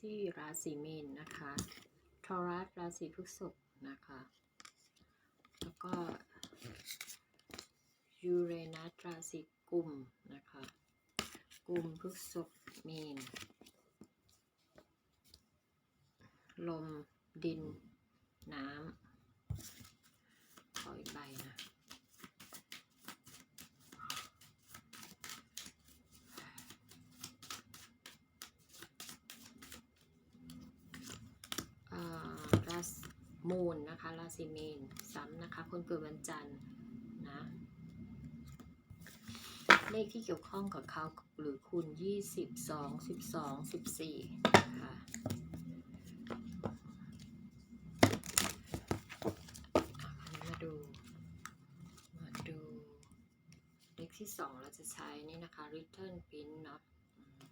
ที่ราศีมีนนะคะทอรัสราศีพฤษภนะคะ แล้วก็ยูเรนัสราศีกุมนะคะ กุมพฤษภมีนลมดินำขออีกใบนะ อ่าราศ มูลนะคะราศีมีนซ้ำนะคะ คนเกิดวันจันทร์นะเลขที่เกี่ยวข้องกับเขาหรือคุณยี่สิบสองสิบสองสิบสี่ค่ะอะคราวนี้มาดู มาดู เลขที่สองเราจะใช้นี่นะคะ return pin เนาะอืม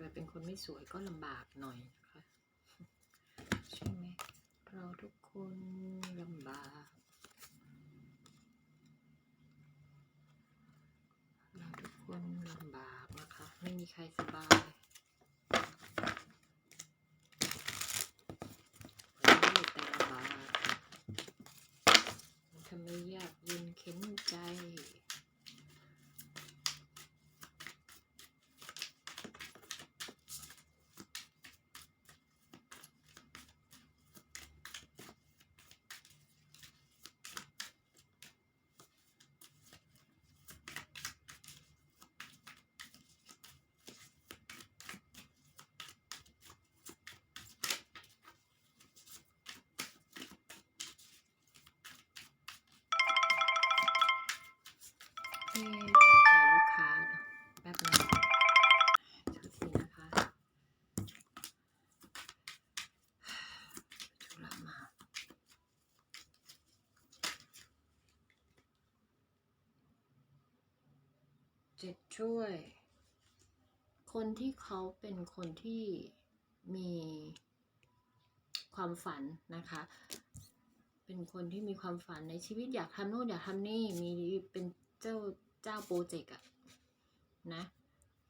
เกิดเป็น คนไม่สวยก็ลำบากหน่อยนะคะใช่ไหมเราทุกคนลำบาก เราทุกคนลำบากนะคะ ไม่มีใครสบายไม่แต่ลำบากทำไมยากเย็นเข็นใจ เอ๊ะสงสัยลูกค้าแป๊บนึงโทษทีนะคะธุระมาเจ็ดช่วย คนที่เขาเป็นคนที่มีความฝันนะคะ เป็นคนที่มีความฝันในชีวิตอยากทำโน่นอยากทำนี่ มีเป็นเจ้า จ้าโปรเจกต์อะนะ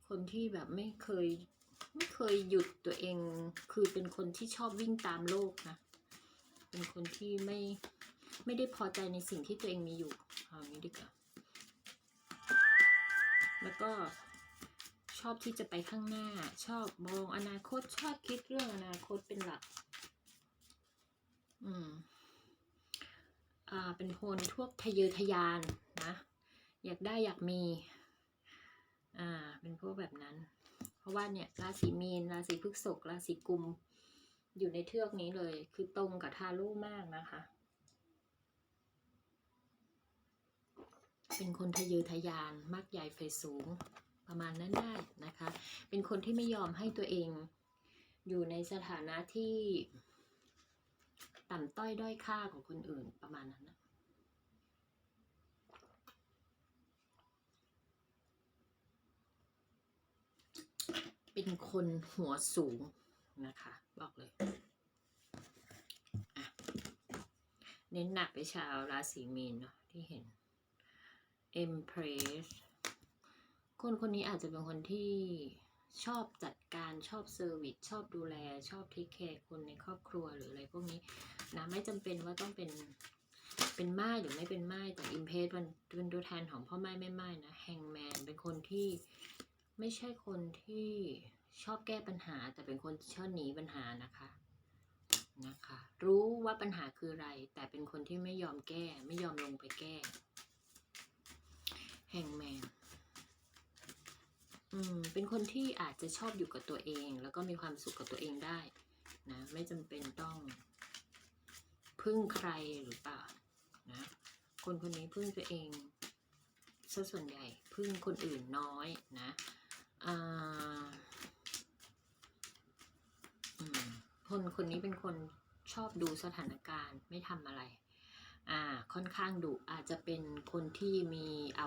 คนที่แบบไม่เคยไม่เคยหยุดตัวเอง คือเป็นคนที่ชอบวิ่งตามโลกนะ เป็นคนที่ไม่ไม่ได้พอใจในสิ่งที่ตัวเองมีอยู่เอางนี้ดีกว่าแล้วก็ชอบที่จะไปข้างหน้า ชอบมองอนาคตชอบคิดเรื่องอนาคตเป็นหลัก อืม อ่า เป็นคนพวกทะเยอทะยานนะ อยากได้อยากมี อ่า เป็นพวกแบบนั้น เพราะว่าเนี่ยราศีมีน ราศีพฤษภราศีกุม อยู่ในเทือกนี้เลย คือตรงกับทาโร่มากนะคะ เป็นคนทะเยอทะยานมากใหญ่ไฟสูง ประมาณนั้นได้นะคะ เป็นคนที่ไม่ยอมให้ตัวเอง อยู่ในสถานะที่ ต่ำต้อยด้อยค่าของคนอื่นประมาณนั้นนะ เป็นคนหัวสูงนะคะ บอกเลยเน้นหนักไปชาวราศีมีนเนาะที่เห็น Empress คนคนนี้อาจจะเป็นคนที่ชอบจัดการชอบเซอร์วิสชอบดูแล ชอบเทคแคร์คนในครอบครัวหรืออะไรพวกนี้นะไม่จำเป็นว่าต้องเป็นเป็นไม้หรือไม่เป็นไม้แต่อิมเพสมันเป็นตัวแทนของพ่อไม้แม่ไม้นะแฮงแมนเป็นคนที่ไม่ใช่คนที่ ชอบแก้ปัญหาแต่เป็นคนชอบหนีปัญหานะคะนะคะ รู้ว่าปัญหาคืออะไร แต่เป็นคนที่ไม่ยอมแก้ ไม่ยอมลงไปแก้แฮงแมนอืมเป็นคนที่อาจจะชอบอยู่กับตัวเอง แล้วก็มีความสุขกับตัวเองได้นะไม่จำเป็นต้อง พึ่งใครหรือเปล่านะคนคนนี้พึ่งตัวเองซะส่วนใหญ่พึ่งคนอื่นน้อยนะอ่าอืม คนคนนี้เป็นคนชอบดูสถานการณ์ไม่ทำอะไร อ่า ค่อนข้างดุอาจจะเป็นคนที่มีอา